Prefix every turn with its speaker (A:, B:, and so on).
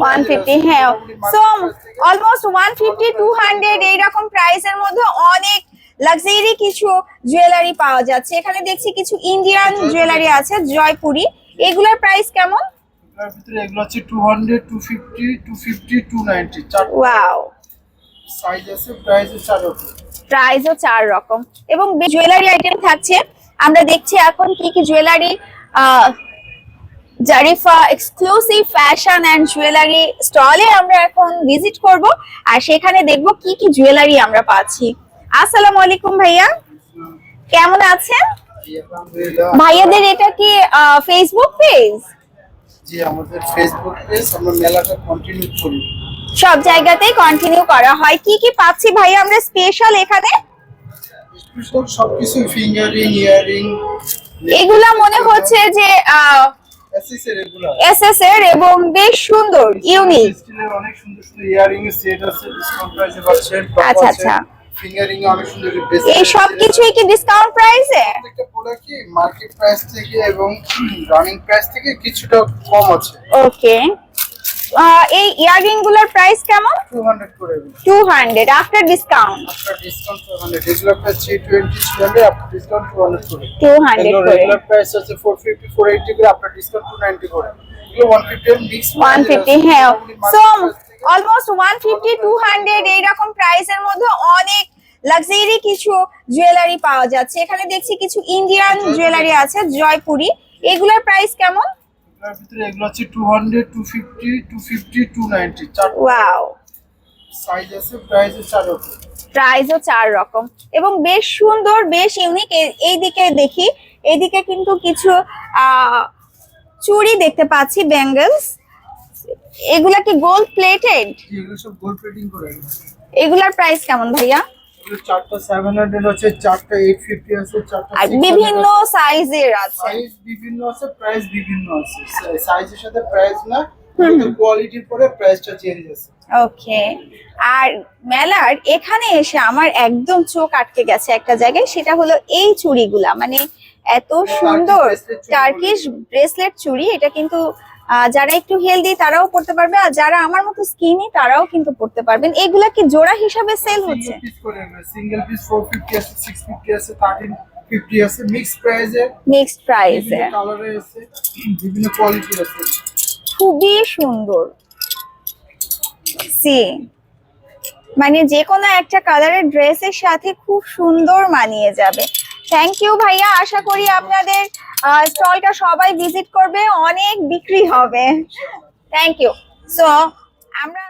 A: One fifty হ্যাঁ। So almost প্রাইসের মধ্যে অনেক লাক্সারি কিছু জুয়েলারি পাওয়া যাচ্ছে। এখানে দেখছি কিছু ইন্ডিয়ান জুয়েলারি আছে জয়পুরি। এগুলোর প্রাইস কেমন?
B: ভিতরে এগুলো হচ্ছে চার
A: ওয়াও
B: সাইজ আছে প্রাইস চার রকম।
A: প্রাইসও চার রকম। এবং জুয়েলারি আইটেম থাকছে। আমরা দেখছি এখন কি কি jewellery Zarifa exclusive fashion and jewellery স্টলে আমরা এখন ভিজিট করব। আর সেখানে দেখব কি কি জুয়েলারি আমরা পাচ্ছি। আসসালামু আলাইকুম ভাইয়া। কেমন আছেন? ভাইয়াদের এটা কি ফেসবুক পেজ
B: জি আমাদের ফেসবুক পেজ আমরা মেলাটা কন্টিনিউ করি।
A: সব জায়গাতেই কন্টিনিউ করা হয়। কি কি পাচ্ছি ভাইয়া আমরা স্পেশাল এখানে?
B: স্পেশাল সবকিছু ফিঙ্গারিং ইয়ারিং
A: এগুলা মনে হচ্ছে যে আহ এসএস এর এবং বেশ সুন্দর ইউনিক।
B: অনেক সুন্দর সুন্দর ইয়ারিং সেট আছে ডিসকাউন্ট প্রাইসে পাচ্ছেন
A: আচ্ছা, আচ্ছা।
B: ফিঙ্গারিং অনেক সুন্দর
A: এই সব কিছুই কি ডিসকাউন্ট প্রাইসে
B: প্রত্যেকটা প্রোডাক্ট কি? মার্কেট প্রাইস থেকে এবং রানিং প্রাইস থেকে কিছুটা কম আছে।
A: ওকে এই ইয়াররিংগুলোর প্রাইস কেমন
B: 200 করে
A: টু হান্ড্রেড আফটার ডিসকাউন্ট
B: আপনার ডিসকাউন্ট 200 রেগুলার প্রাইস 320 ছিল আপনার ডিসকাউন্ট 200 করে
A: টু হান্ড্রেড করে
B: রেগুলার প্রাইস আছে 450 480 করে আপনার ডিসকাউন্ট 290 করে এগুলো 150 মিক্স
A: ওয়ান ফিফটি হ্যাঁ সো অলমোস্ট প্রাইসের মধ্যে অনেক লাক্সারি কিছু জুয়েলারি পাওয়া যাচ্ছে। এখানে দেখছি কিছু ইন্ডিয়ান জুয়েলারি আছে জয়পুরি। এগুলোর প্রাইস কেমন?
B: ভিতরে এগুলো হচ্ছে 200 250 250 290 চার
A: ওয়াও
B: সাইজ আছে প্রাইস চার রকম।
A: প্রাইসও চার রকম। এবং বেশ সুন্দর বেশ ইউনিক এই দিকে দেখি এইদিকে কিন্তু কিছু চুড়ি দেখতে পাচ্ছি ব্যাঙ্গলস এগুলা কি গোল্ড প্লেটেড
B: এগুলো সব গোল্ড প্লেটিং করে।
A: এগুলার প্রাইস কেমন ভাইয়া?
B: চারটা 700 আছে চারটা 850 আছে চারটা
A: আর
B: 600
A: বিভিন্ন সাইজের আছে।
B: সাইজ বিভিন্ন আছে প্রাইস বিভিন্ন আছে। সাইজের সাথে প্রাইস না কোয়ালিটির পরে প্রাইসটা চেঞ্জ আছে।
A: ওকে আর মেলার এখানে এসে আমার একদম চোখ আটকে গেছে একটা জায়গায় সেটা হলো এই চুড়িগুলা। মানে এত সুন্দর টার্কিশ ব্রেসলেট চুড়ি এটা কিন্তু যারা একটু হেলদি তারাও পড়তে পারবে। আর যারা আমার মতো স্কিনি তারাও কিন্তু পড়তে পারবেন। এগুলা কি জোড়া হিসাবে সেল হচ্ছে?
B: সিঙ্গেল পিস করে সিঙ্গেল পিস 450 আছে 650 আছে 1350 আছে। মিক্স প্রাইসে
A: নেক্সট প্রাইসে
B: কালারে আছে বিভিন্ন কোয়ালিটির আছে।
A: খুবই সুন্দর। সি মানে যে কোনো একটা কালারের ড্রেসের সাথে খুব সুন্দর মানিয়ে যাবে। থ্যাংক ইউ ভাইয়া। আশা করি আপনাদের স্টলটা সবাই ভিজিট করবে। অনেক বিক্রি হবে। থ্যাংক ইউ সো আমরা